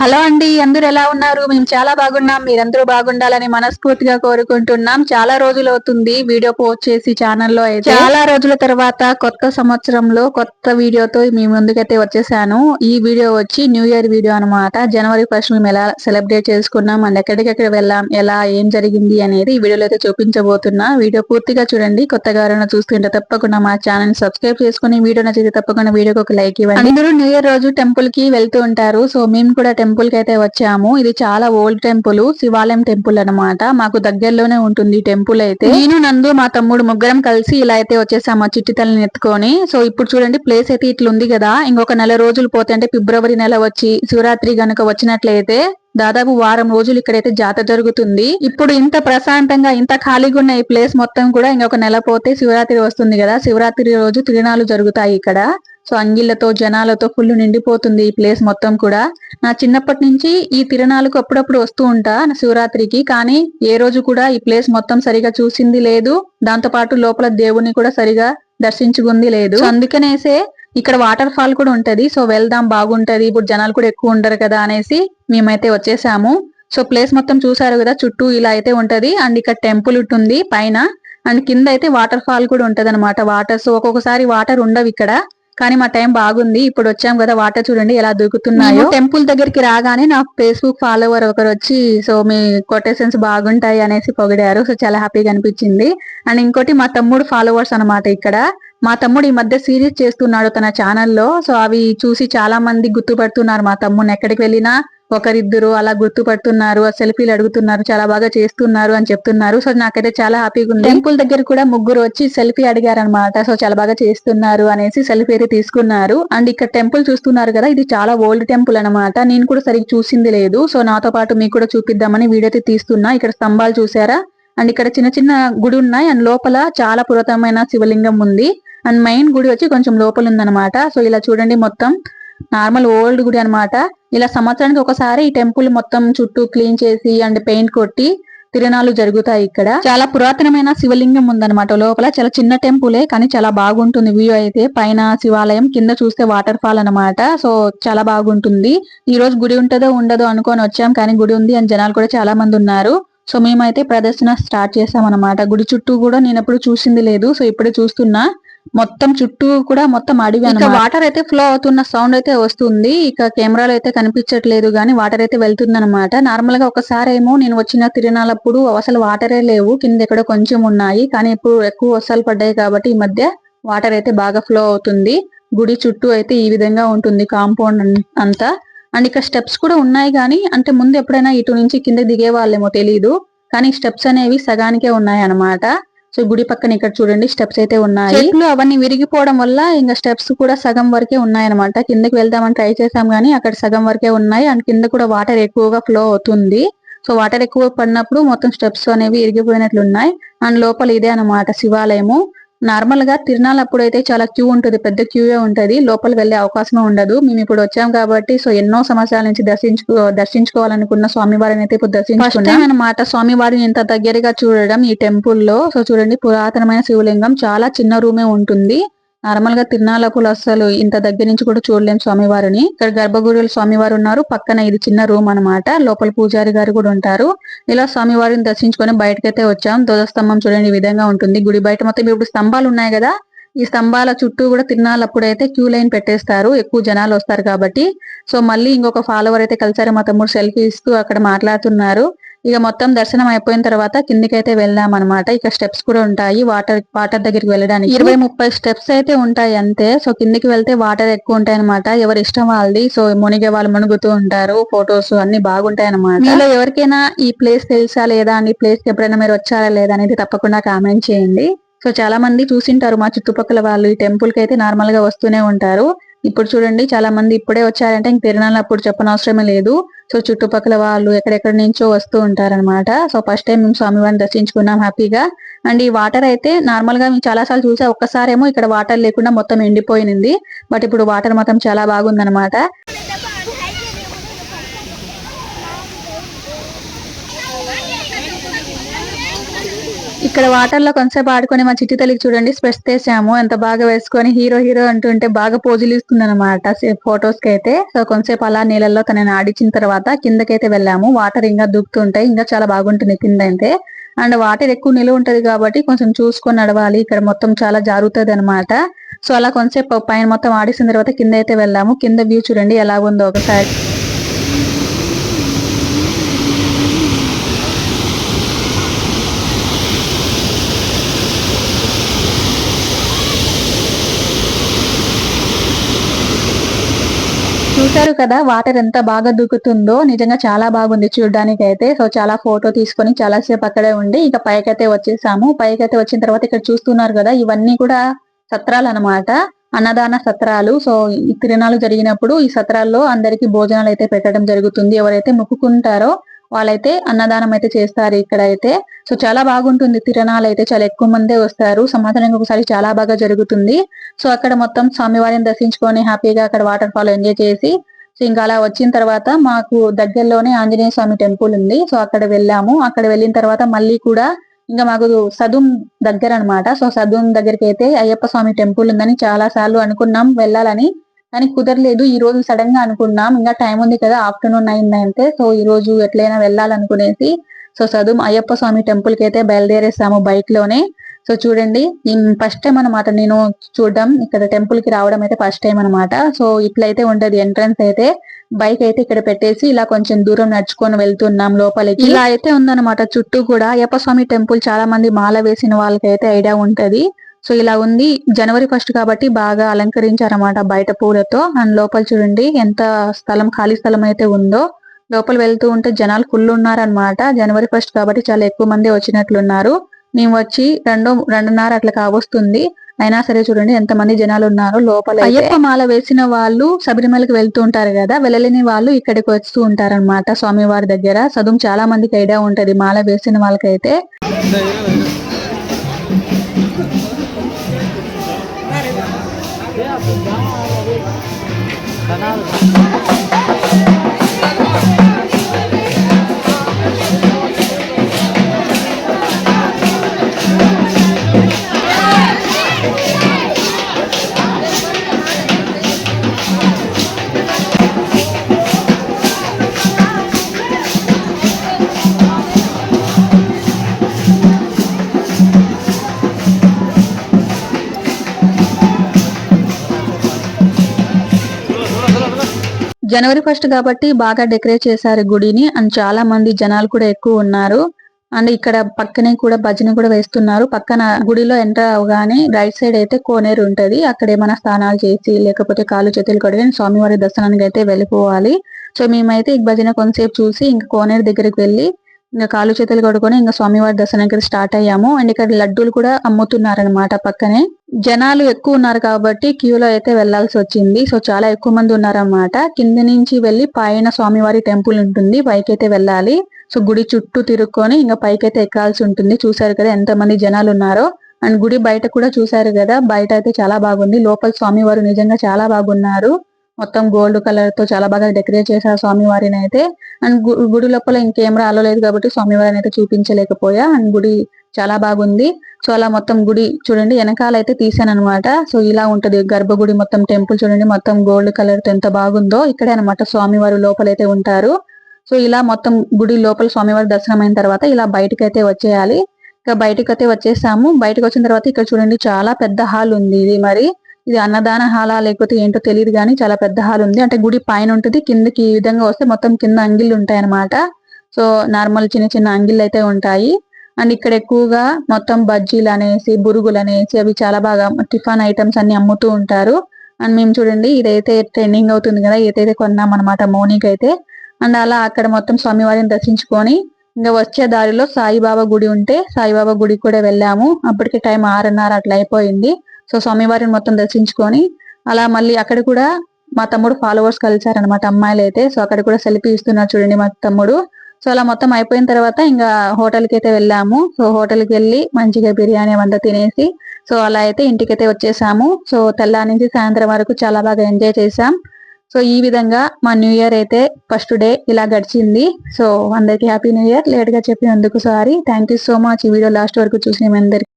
Hello అండి అందరు ఎలా ఉన్నారు? మేము చాలా బాగున్నాం మీరందరూ బాగుండాలని మనస్ఫూర్తిగా కోరుకుంటున్నాం. చాలా రోజులు అవుతుంది వీడియో పోస్ట్ చేసి ఛానల్లో అయితే. చాలా రోజుల తర్వాత కొత్త సంవత్సరంలో కొత్త వీడియోతో మీ ముందుకైతే వచ్చేసాను. ఈ వీడియో వచ్చి న్యూ ఇయర్ వీడియో అన్నమాట. జనవరి ఫస్ట్ మేము ఎలా సెలబ్రేట్ చేసుకున్నాం అండ్ ఎక్కడికెక్కడ వెళ్ళాం ఎలా ఏం జరిగింది అనేది ఈ వీడియోలో అయితే చూపించబోతున్నా. వీడియో పూర్తిగా చూడండి. కొత్తగా ఎవరైనా చూస్తుంటే తప్పకుండా మా ఛానల్ సబ్స్క్రైబ్ చేసుకుని వీడియో నచ్చితే తప్పకుండా వీడియోకి ఒక లైక్ ఇవ్వండి. అందరూ న్యూ ఇయర్ రోజు టెంపుల్కి వెళ్తూ ఉంటారు. సో మేము కూడా టెంపుల్కి అయితే వచ్చాము. ఇది చాలా ఓల్డ్ టెంపుల్ శివాలయం టెంపుల్ అన్నమాట. మాకు దగ్గరలోనే ఉంటుంది టెంపుల్ అయితే. నేను నందు మా తమ్ముడు ముగ్గురం కలిసి ఇలా అయితే వచ్చేసాము ఆ చిట్టి తల్లిని ఎత్తుకొని. సో ఇప్పుడు చూడండి ప్లేస్ అయితే ఇట్లా ఉంది కదా. ఇంకొక నెల రోజులు పోతే అంటే ఫిబ్రవరి నెల వచ్చి శివరాత్రి గనుక వచ్చినట్లయితే దాదాపు వారం రోజులు ఇక్కడైతే జాతర జరుగుతుంది. ఇప్పుడు ఇంత ప్రశాంతంగా ఇంత ఖాళీగా ఉన్న ఈ ప్లేస్ మొత్తం కూడా ఇంకొక నెల పోతే శివరాత్రి వస్తుంది కదా. శివరాత్రి రోజు తిరునాలు జరుగుతాయి ఇక్కడ. సో అంగిళ్ళతో జనాలతో ఫుల్ నిండిపోతుంది ఈ ప్లేస్ మొత్తం కూడా. నా చిన్నప్పటి నుంచి ఈ తిరణాలకు అప్పుడప్పుడు వస్తూ ఉంటా శివరాత్రికి. కానీ ఏ రోజు కూడా ఈ ప్లేస్ మొత్తం సరిగా చూసింది లేదు. దాంతో పాటు లోపల దేవుని కూడా సరిగా దర్శించుకుంది లేదు. అందుకనేసే ఇక్కడ వాటర్ ఫాల్ కూడా ఉంటది. సో వెళ్దాం బాగుంటది. ఇప్పుడు జనాలు కూడా ఎక్కువ ఉండరు కదా అనేసి మేమైతే వచ్చేసాము. సో ప్లేస్ మొత్తం చూసారు కదా చుట్టూ ఇలా అయితే ఉంటది. అండ్ ఇక్కడ టెంపుల్ ఉంటుంది పైన. అండ్ కింద అయితే వాటర్ ఫాల్ కూడా ఉంటది అనమాట వాటర్ సో ఒక్కొక్కసారి వాటర్ ఉండవు ఇక్కడ. కానీ మా టైం బాగుంది. ఇప్పుడు వచ్చాం కదా వాటర్ చూడండి ఎలా దూకుతున్నాయో టెంపుల్ దగ్గరికి రాగానే నా ఫేస్బుక్ ఫాలోవర్ ఒకరు వచ్చి సో మీ కొటేషన్స్ బాగుంటాయి అనేసి పొగిడారు. సో చాలా హ్యాపీగా అనిపించింది. అండ్ ఇంకోటి మా తమ్ముడు ఫాలోవర్స్ అన్నమాట ఇక్కడ. మా తమ్ముడు ఈ మధ్య సిరీస్ చేస్తున్నాడు తన ఛానల్లో. సో అవి చూసి చాలా మంది గుర్తుపడుతున్నారు మా తమ్ముడిని. ఎక్కడికి వెళ్ళినా ఒకరిద్దరు అలా గుర్తుపడుతున్నారు ఆ సెల్ఫీలు అడుగుతున్నారు చాలా బాగా చేస్తున్నారు అని చెప్తున్నారు. సో నాకైతే చాలా హ్యాపీగా ఉంది. టెంపుల్ దగ్గర కూడా ముగ్గురు వచ్చి సెల్ఫీ అడిగారనమాట సో చాలా బాగా చేస్తున్నారు అనేసి సెల్ఫీ అయితే తీసుకున్నారు. అండ్ ఇక్కడ టెంపుల్ చూస్తున్నారు కదా ఇది చాలా ఓల్డ్ టెంపుల్ అన్నమాట. నేను కూడా సరిగ్గా చూసింది లేదు. సో నాతో పాటు మీకు కూడా చూపిద్దామని వీడియో అయితే తీస్తున్నా. ఇక్కడ స్తంభాలు చూసారా? అండ్ ఇక్కడ చిన్న చిన్న గుడి ఉన్నాయి. అండ్ లోపల చాలా పురాతనమైన శివలింగం ఉంది. అండ్ మెయిన్ గుడి వచ్చి కొంచెం లోపల ఉందన్నమాట. సో ఇలా చూడండి మొత్తం. నార్మల్ ఓల్డ్ గుడి అన్నమాట. ఇలా సంవత్సరానికి ఒకసారి ఈ టెంపుల్ మొత్తం చుట్టూ క్లీన్ చేసి అండ్ పెయింట్ కొట్టి తిరణాలు జరుగుతాయి ఇక్కడ. చాలా పురాతనమైన శివలింగం ఉందన్నమాట లోపల. చాలా చిన్న టెంపులే కానీ చాలా బాగుంటుంది వ్యూ అయితే. పైన శివాలయం కింద చూస్తే వాటర్ ఫాల్ అన్నమాట. సో చాలా బాగుంటుంది. ఈ రోజు గుడి ఉంటుందో ఉండదో అనుకొని వచ్చాం కానీ గుడి ఉంది అని జనాలు కూడా చాలా మంది ఉన్నారు. సో మేమైతే ప్రదర్శన స్టార్ట్ చేసాం అనమాట గుడి చుట్టూ కూడా నేను ఎప్పుడు చూసింది లేదు. సో ఇప్పుడే చూస్తున్నా. మొత్తం చుట్టూ కూడా మొత్తం అడవి అన్నమాట. వాటర్ అయితే ఫ్లో అవుతున్న సౌండ్ అయితే వస్తుంది. ఇక కెమెరాలో అయితే కనిపించట్లేదు కానీ వాటర్ అయితే వెళ్తుంది అనమాట నార్మల్గా ఒకసారి ఏమో నేను వచ్చిన తిరణాలప్పుడు అసలు వాటరే లేవు. కింద ఎక్కడో కొంచెం ఉన్నాయి. కానీ ఇప్పుడు ఎక్కువ వర్షాలు పడ్డాయి కాబట్టి ఈ మధ్య వాటర్ అయితే బాగా ఫ్లో అవుతుంది. గుడి చుట్టూ అయితే ఈ విధంగా ఉంటుంది కాంపౌండ్ అంతా. అండ్ ఇక్కడ స్టెప్స్ కూడా ఉన్నాయి కానీ అంటే ముందు ఎప్పుడైనా ఇటు నుంచి కింద దిగే వాళ్ళేమో తెలియదు కానీ స్టెప్స్ అనేవి సగానికే ఉన్నాయి అన్నమాట సో గుడి పక్కన ఇక్కడ చూడండి స్టెప్స్ అయితే ఉన్నాయి. చెట్లు అవన్నీ విరిగిపోవడం వల్ల ఇంకా స్టెప్స్ కూడా సగం వరకే ఉన్నాయన్నమాట. కిందకి వెళ్దామని ట్రై చేసాం కానీ అక్కడ సగం వరకే ఉన్నాయి. అండ్ కింద కూడా వాటర్ ఎక్కువగా ఫ్లో అవుతుంది. సో వాటర్ ఎక్కువ పడినప్పుడు మొత్తం స్టెప్స్ అనేవి ఇరిగిపోయినట్లు ఉన్నాయి అండ్ లోపల ఇదే అన్నమాట శివాలయము. నార్మల్గా తిరునాళ్ళు అప్పుడు అయితే చాలా క్యూ ఉంటుంది పెద్ద క్యూయే ఉంటది. లోపల వెళ్ళే అవకాశం ఉండదు. మేము ఇప్పుడు వచ్చాం కాబట్టి సో ఎన్నో సంవత్సరాల నుంచి దర్శించుకో దర్శించుకోవాలనుకున్న స్వామివారిని అయితే ఇప్పుడు దర్శించుకున్నాం. అనమాట స్వామివారిని ఇంత దగ్గరగా చూడడం ఈ టెంపుల్లో సో చూడండి పురాతనమైన శివలింగం చాలా చిన్న రూమే ఉంటుంది. నార్మల్గా తిరునాళ్ళప్పుడు అసలు ఇంత దగ్గర నుంచి కూడా చూడలేం స్వామివారిని. ఇక్కడ గర్భగుడిలో స్వామివారు ఉన్నారు. పక్కన ఇది చిన్న రూమ్ అన్నమాట. లోపల పూజారి గారు కూడా ఉంటారు. ఇలా స్వామివారిని దర్శించుకొని బయటకైతే వచ్చాం. ధ్వజస్తంభం చూడండి ఈ విధంగా ఉంటుంది. గుడి బయట మొత్తం ఇప్పుడు స్తంభాలు ఉన్నాయి కదా. ఈ స్తంభాల చుట్టూ కూడా తిరునాళ్ళప్పుడు అయితే క్యూ లైన్ పెట్టేస్తారు. ఎక్కువ జనాలు వస్తారు కాబట్టి. సో మళ్ళీ ఇంకొక ఫాలోవర్ అయితే కలిసారు మా తమ్ముడు సెల్ఫీ ఇస్తూ అక్కడ మాట్లాడుతున్నారు. ఇక మొత్తం దర్శనం అయిపోయిన తర్వాత కిందికైతే వెళ్దాం అనమాట ఇక స్టెప్స్ కూడా ఉంటాయి. వాటర్ వాటర్ దగ్గరికి వెళ్ళడానికి. ఇరవై ముప్పై స్టెప్స్ అయితే ఉంటాయి అంతే. సో కిందికి వెళ్తే వాటర్ ఎక్కువ ఉంటాయి అనమాట ఎవరి ఇష్టం వాళ్ళది. సో మునిగే వాళ్ళు మునుగుతూ ఉంటారు. ఫొటోస్ అన్ని బాగుంటాయి అనమాట మీలో ఎవరికైనా ఈ ప్లేస్ తెలుసా లేదా అని ప్లేస్కి ఎప్పుడైనా మీరు వచ్చారా లేదా అనేది తప్పకుండా కామెంట్ చేయండి. సో చాలా మంది చూసింటారు మా చుట్టుపక్కల వాళ్ళు. ఈ టెంపుల్కి అయితే నార్మల్గా వస్తూనే ఉంటారు. ఇప్పుడు చూడండి చాలా మంది ఇప్పుడే వచ్చారంటే ఇంక తిరణాలు అప్పుడు చెప్పనవసరమే లేదు. సో చుట్టుపక్కల వాళ్ళు ఎక్కడెక్కడ నుంచో వస్తూ ఉంటారన్నమాట. సో ఫస్ట్ టైం మేము స్వామివారిని దర్శించుకున్నాం హ్యాపీగా. అండ్ ఈ వాటర్ అయితే నార్మల్గా మేము చాలా సార్లు చూసా ఒక్కసారేమో ఇక్కడ వాటర్ లేకుండా మొత్తం ఎండిపోయింది బట్ ఇప్పుడు వాటర్ మొత్తం చాలా బాగుందనమాట ఇక్కడ వాటర్లో కొంచెంసేపు ఆడుకొని మా చిట్టి తల్లికి చూడండి స్పెట్స్ తీసాము ఎంత బాగా వేసుకొని హీరో హీరో అంటుంటే బాగా పోజులు ఇస్తుంది అనమాట ఫొటోస్కి అయితే సో కొంచెంసేపు అలా నీళ్ళల్లో తనని ఆడిచిన తర్వాత కిందకైతే వెళ్ళాము. వాటర్ ఇంకా దూకుతుంటాయి ఇంకా చాలా బాగుంటుంది కింద అయితే. అండ్ వాటర్ ఎక్కువ నిలువ ఉంటది కాబట్టి కొంచెం చూసుకొని నడవాలి. ఇక్కడ మొత్తం చాలా జారుతుంది అనమాట సో అలా కొంచెంసేపు పైన మొత్తం ఆడిసిన తర్వాత కింద అయితే వెళ్ళాము. కింద వ్యూ చూడండి ఎలా ఉందో ఒకసారి. చూశారు కదా వాటర్ ఎంత బాగా దూకుతుందో నిజంగా చాలా బాగుంది చూడడానికి అయితే సో చాలా ఫోటో తీసుకొని చాలా సేపు అక్కడే ఉండి ఇక పైకైతే వచ్చేసాము. పైకైతే వచ్చిన తర్వాత ఇక్కడ చూస్తున్నారు కదా ఇవన్నీ కూడా సత్రాలు అన్నమాట అన్నదాన సత్రాలు. సో తిరణాలు జరిగినప్పుడు ఈ సత్రాల్లో అందరికి భోజనాలు అయితే పెట్టడం జరుగుతుంది. ఎవరైతే మొక్కుకుంటారో వాళ్ళైతే అన్నదానం అయితే చేస్తారు ఇక్కడ అయితే సో చాలా బాగుంటుంది. తిరణాలు అయితే చాలా ఎక్కువ మందే వస్తారు. సంవత్సరానికి ఒకసారి చాలా బాగా జరుగుతుంది. సో అక్కడ మొత్తం స్వామివారిని దర్శించుకొని హ్యాపీగా అక్కడ వాటర్ ఫాల్ ఎంజాయ్ చేసి సో ఇంకా అలా వచ్చిన తర్వాత మాకు దగ్గరలోనే ఆంజనేయ స్వామి టెంపుల్ ఉంది. సో అక్కడ వెళ్ళాము. అక్కడ వెళ్ళిన తర్వాత మళ్ళీ కూడా ఇంకా మాకు సదుం దగ్గర అనమాట సో సదుం దగ్గరికి అయితే అయ్యప్ప స్వామి టెంపుల్ ఉందని చాలా సార్లు అనుకున్నాం వెళ్ళాలని. కానీ కుదరలేదు. ఈ రోజు సడన్గా అనుకున్నాం. ఇంకా టైం ఉంది కదా ఆఫ్టర్నూన్ అయిందంటే సో ఈ రోజు ఎట్లయినా వెళ్ళాలనుకునేసి సో సదుం అయ్యప్ప స్వామి టెంపుల్కి అయితే బయలుదేరేసాము బైక్లోనే. సో చూడండి ఫస్ట్ టైం అనమాట నేను చూడడం ఇక్కడ టెంపుల్కి రావడం అయితే ఫస్ట్ టైం అనమాట సో ఇట్లయితే ఉండదు ఎంట్రన్స్ అయితే. బైక్ అయితే ఇక్కడ పెట్టేసి ఇలా కొంచెం దూరం నడుచుకొని వెళ్తున్నాం లోపలికి. ఇలా అయితే ఉందన్నమాట. చుట్టూ కూడా అయ్యప్ప స్వామి టెంపుల్ చాలా మంది మాల వేసిన వాళ్ళకైతే ఐడియా ఉంటది. సో ఇలా ఉంది. జనవరి ఫస్ట్ కాబట్టి బాగా అలంకరించారన్నమాట బయట పూలతో. అండ్ లోపల చూడండి ఎంత స్థలం ఖాళీ స్థలం అయితే ఉందో. లోపల వెళ్తూ ఉంటే జనాలు ఫుల్ ఉన్నారనమాట జనవరి ఫస్ట్ కాబట్టి చాలా ఎక్కువ మంది వచ్చినట్లున్నారు. మేము వచ్చి రెండు రెండున్నర అట్లా కావస్తుంది. అయినా సరే చూడండి ఎంత మంది జనాలు ఉన్నారు లోపల అయ్యప్ప మాల వేసిన వాళ్ళు శబరిమలకి వెళ్తూ ఉంటారు కదా. వెళ్ళలేని వాళ్ళు ఇక్కడికి వస్తూ ఉంటారన్నమాట స్వామివారి దగ్గర. చదువు చాలా మందికి ఐడియా ఉంటది మాల వేసిన వాళ్ళకైతే. தனாவது జనవరి ఫస్ట్ కాబట్టి బాగా డెకరేట్ చేశారు గుడిని. అండ్ చాలా మంది జనాలు కూడా ఎక్కువ ఉన్నారు. అండ్ ఇక్కడ పక్కనే కూడా భజన కూడా వేస్తున్నారు. పక్కన గుడిలో ఎంటర్ అవగానే రైట్ సైడ్ అయితే కోనేరు ఉంటది. అక్కడ ఏమైనా స్నానాలు చేసి లేకపోతే కాలు చేతులు కడిగి స్వామివారి దర్శనానికి అయితే వెళ్ళిపోవాలి. సో మేమైతే ఈ భజన కొంతసేపు చూసి ఇంకా కోనేరు దగ్గరికి వెళ్ళి ఇంకా కాలు చేతులు కడుకొని ఇంకా స్వామివారి దర్శనానికి స్టార్ట్ అయ్యాము. అండ్ ఇక్కడ లడ్డూలు కూడా అమ్ముతున్నారనమాట పక్కనే. జనాలు ఎక్కువ ఉన్నారు కాబట్టి క్యూలో అయితే వెళ్ళాల్సి వచ్చింది. సో చాలా ఎక్కువ మంది ఉన్నారన్నమాట. కింద నుంచి వెళ్ళి పైన స్వామివారి టెంపుల్ ఉంటుంది. పైకి అయితే వెళ్ళాలి. సో గుడి చుట్టూ తిరుక్కొని ఇంకా పైకి అయితే ఎక్కాల్సి ఉంటుంది. చూసారు కదా ఎంత మంది జనాలు ఉన్నారో. అండ్ గుడి బయట కూడా చూసారు కదా బయట అయితే చాలా బాగుంది. లోపల స్వామివారు నిజంగా చాలా బాగున్నారు. మొత్తం గోల్డ్ కలర్తో చాలా బాగా డెకరేట్ చేశారు స్వామివారిని అయితే. అండ్ గుడి లోపల ఇంకేం రాలేదు కాబట్టి స్వామివారిని అయితే చూపించలేకపోయా. అండ్ గుడి చాలా బాగుంది. సో అలా మొత్తం గుడి చూడండి వెనకాల అయితే తీసాను అనమాట సో ఇలా ఉంటది గర్భగుడి మొత్తం టెంపుల్ చూడండి మొత్తం గోల్డ్ కలర్తో ఎంత బాగుందో. ఇక్కడే అనమాట స్వామివారు లోపలైతే ఉంటారు. సో ఇలా మొత్తం గుడి లోపల స్వామివారి దర్శనం అయిన తర్వాత ఇలా బయటకు అయితే వచ్చేయాలి. ఇక బయటకు అయితే వచ్చేసాము. బయటకు వచ్చిన తర్వాత ఇక్కడ చూడండి చాలా పెద్ద హాల్ ఉంది ఇది మరి. ఇది అన్నదాన హాలా లేకపోతే ఏంటో తెలియదు కానీ చాలా పెద్ద హాల్ ఉంది. అంటే గుడి పైన ఉంటుంది కిందకి ఈ విధంగా వస్తే మొత్తం కింద అంగిళ్ళు ఉంటాయి అనమాట సో నార్మల్ చిన్న చిన్న అంగిళ్ళు అయితే ఉంటాయి. అండ్ ఇక్కడ ఎక్కువగా మొత్తం బజ్జీలు అనేసి బురుగులు అనేసి అవి చాలా బాగా టిఫిన్ ఐటమ్స్ అన్ని అమ్ముతూ ఉంటారు. అండ్ మేము చూడండి ఇదైతే ట్రెండింగ్ అవుతుంది కదా ఏదైతే కొన్నాం అనమాట మోనిక్ అయితే. అండ్ అలా అక్కడ మొత్తం స్వామివారిని దర్శించుకొని ఇంకా వచ్చే దారిలో సాయిబాబా గుడి ఉంటే సాయిబాబా గుడికి కూడా వెళ్ళాము. అప్పటికి టైం ఆరున్నర అట్లా అయిపోయింది. సో స్వామివారిని మొత్తం దర్శించుకొని అలా మళ్ళీ అక్కడ కూడా మా తమ్ముడు ఫాలోవర్స్ కలిసారనమాట అమ్మాయిలు అయితే. సో అక్కడ కూడా సెల్ఫీ ఇస్తున్నారు చూడండి మా తమ్ముడు. సో అలా మొత్తం అయిపోయిన తర్వాత ఇంకా హోటల్కి అయితే వెళ్ళాము. సో హోటల్కి వెళ్ళి మంచిగా బిర్యానీ అవంతా తినేసి సో అలా అయితే ఇంటికైతే వచ్చేసాము. సో తెల్లా నుంచి సాయంత్రం వరకు చాలా బాగా ఎంజాయ్ చేసాం సో ఈ విధంగా మా న్యూ ఇయర్ అయితే ఫస్ట్ డే ఇలా గడిచింది. సో అందరికీ హ్యాపీ న్యూ ఇయర్. లేట్గా చెప్పినందుకు sorry thank you so much ఈ వీడియో లాస్ట్ వరకు చూసిన మీ అందరికి.